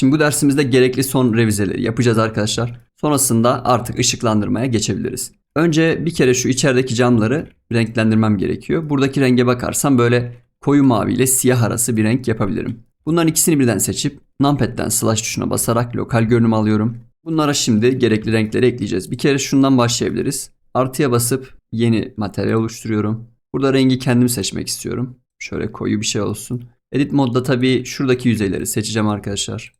Şimdi bu dersimizde gerekli son revizeleri yapacağız arkadaşlar. Sonrasında artık ışıklandırmaya geçebiliriz. Önce bir kere şu içerideki camları renklendirmem gerekiyor. Buradaki renge bakarsam böyle koyu mavi ile siyah arası bir renk yapabilirim. Bunların ikisini birden seçip numpad'den slash tuşuna basarak lokal görünüm alıyorum. Bunlara şimdi gerekli renkleri ekleyeceğiz. Bir kere şundan başlayabiliriz. Artıya basıp yeni materyal oluşturuyorum. Burada rengi kendim seçmek istiyorum. Şöyle koyu bir şey olsun. Edit modda tabii şuradaki yüzeyleri seçeceğim arkadaşlar.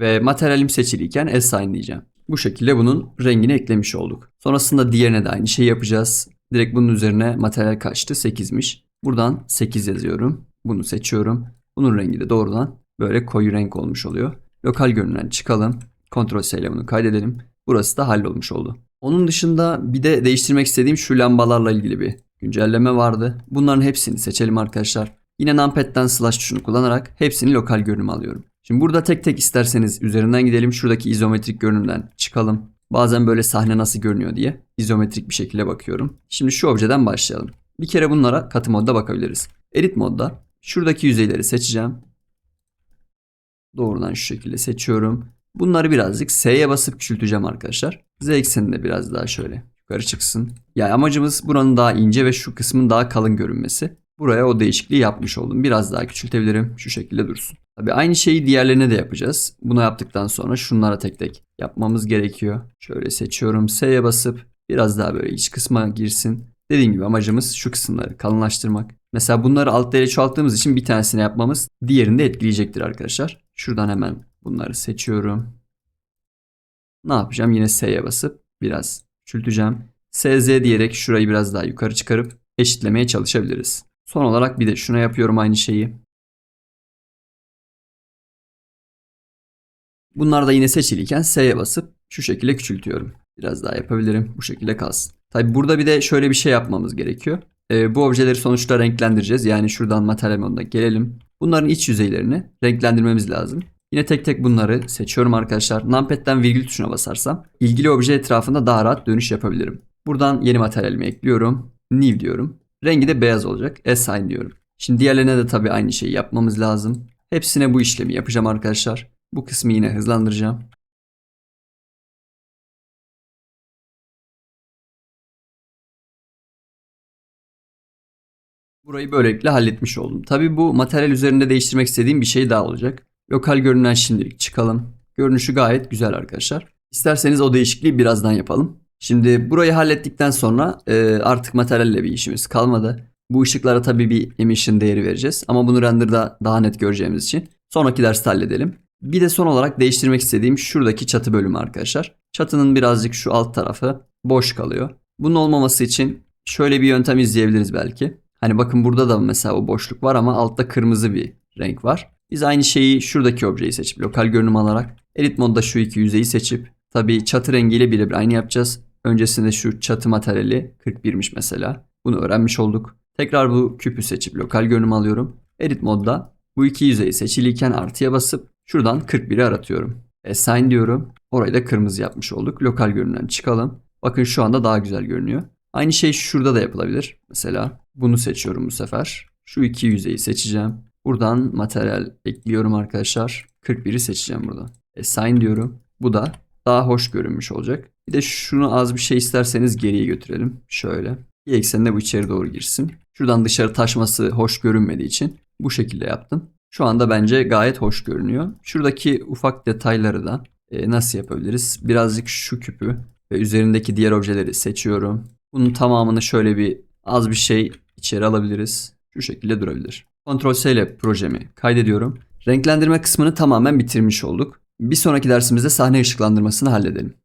Ve materyalim seçiliyken assign diyeceğim. Bu şekilde bunun rengini eklemiş olduk. Sonrasında diğerine de aynı şeyi yapacağız. Direkt bunun üzerine materyal kaçtı? 8'miş. Buradan 8 yazıyorum. Bunu seçiyorum. Bunun rengi de doğrudan böyle koyu renk olmuş oluyor. Lokal görünümden çıkalım. Ctrl S ile bunu kaydedelim. Burası da hallolmuş oldu. Onun dışında bir de değiştirmek istediğim şu lambalarla ilgili bir güncelleme vardı. Bunların hepsini seçelim arkadaşlar. Yine numpad'den slash tuşunu kullanarak hepsini lokal görünüm alıyorum. Şimdi burada tek tek isterseniz üzerinden gidelim. Şuradaki izometrik görünümden çıkalım. Bazen böyle sahne nasıl görünüyor diye izometrik bir şekilde bakıyorum. Şimdi şu objeden başlayalım. Bir kere bunlara katı modda bakabiliriz. Edit modda şuradaki yüzeyleri seçeceğim. Doğrudan şu şekilde seçiyorum. Bunları birazcık S'ye basıp küçülteceğim arkadaşlar. Z ekseni de biraz daha şöyle yukarı çıksın. Yani amacımız buranın daha ince ve şu kısmın daha kalın görünmesi. Buraya o değişikliği yapmış oldum. Biraz daha küçültebilirim. Şu şekilde dursun. Tabii aynı şeyi diğerlerine de yapacağız. Bunu yaptıktan sonra şunlara tek tek yapmamız gerekiyor. Şöyle seçiyorum. S'ye basıp biraz daha böyle iç kısma girsin. Dediğim gibi amacımız şu kısımları kalınlaştırmak. Mesela bunları alt ile çoğalttığımız için bir tanesini yapmamız diğerini de etkileyecektir arkadaşlar. Şuradan hemen bunları seçiyorum. Ne yapacağım? Yine S'ye basıp biraz küçülteceğim. SZ diyerek şurayı biraz daha yukarı çıkarıp eşitlemeye çalışabiliriz. Son olarak bir de şuna yapıyorum aynı şeyi. Bunlar da yine seçiliyken S'ye basıp şu şekilde küçültüyorum. Biraz daha yapabilirim. Bu şekilde kalsın. Tabi burada bir de şöyle bir şey yapmamız gerekiyor. Ee, bu objeleri sonuçta renklendireceğiz. Yani şuradan materyal moduna gelelim. Bunların iç yüzeylerini renklendirmemiz lazım. Yine tek tek bunları seçiyorum arkadaşlar. Numpad'den virgül tuşuna basarsam ilgili obje etrafında daha rahat dönüş yapabilirim. Buradan yeni materyalimi ekliyorum. New diyorum. Rengi de beyaz olacak. Assign diyorum. Şimdi diğerlerine de tabii aynı şeyi yapmamız lazım. Hepsine bu işlemi yapacağım arkadaşlar. Bu kısmı yine hızlandıracağım. Burayı böylelikle halletmiş oldum. Tabii bu materyal üzerinde değiştirmek istediğim bir şey daha olacak. Lokal görünen şimdilik çıkalım. Görünüşü gayet güzel arkadaşlar. İsterseniz o değişikliği birazdan yapalım. Şimdi burayı hallettikten sonra e, artık materyalle bir işimiz kalmadı. Bu ışıklara tabii bir emission değeri vereceğiz. Ama bunu renderda daha net göreceğimiz için sonraki derste halledelim. Bir de son olarak değiştirmek istediğim şuradaki çatı bölümü arkadaşlar. Çatının birazcık şu alt tarafı boş kalıyor. Bunun olmaması için şöyle bir yöntem izleyebiliriz belki. Hani bakın burada da mesela o boşluk var ama altta kırmızı bir renk var. Biz aynı şeyi şuradaki objeyi seçip lokal görünüm alarak edit modda şu iki yüzeyi seçip tabii çatı rengiyle birebir aynı yapacağız. Öncesinde şu çatı materyali 41'miş mesela. Bunu öğrenmiş olduk. Tekrar bu küpü seçip lokal görünüm alıyorum. Edit modda bu iki yüzeyi seçiliyken artıya basıp şuradan 41'i aratıyorum. Assign diyorum. Orayı da kırmızı yapmış olduk. Lokal görünümden çıkalım. Bakın şu anda daha güzel görünüyor. Aynı şey şurada da yapılabilir. Mesela bunu seçiyorum bu sefer. Şu iki yüzeyi seçeceğim. Buradan materyal ekliyorum arkadaşlar. 41'i seçeceğim burada. Assign diyorum. Bu da daha hoş görünmüş olacak. Bir de şunu az bir şey isterseniz geriye götürelim. Şöyle. Bir ekseninde bu içeri doğru girsin. Şuradan dışarı taşması hoş görünmediği için bu şekilde yaptım. Şu anda bence gayet hoş görünüyor. Şuradaki ufak detayları da e, nasıl yapabiliriz? Birazcık şu küpü ve üzerindeki diğer objeleri seçiyorum. Bunun tamamını şöyle bir az bir şey içeri alabiliriz. Şu şekilde durabilir. Ctrl S ile projemi kaydediyorum. Renklendirme kısmını tamamen bitirmiş olduk. Bir sonraki dersimizde sahne ışıklandırmasını halledelim.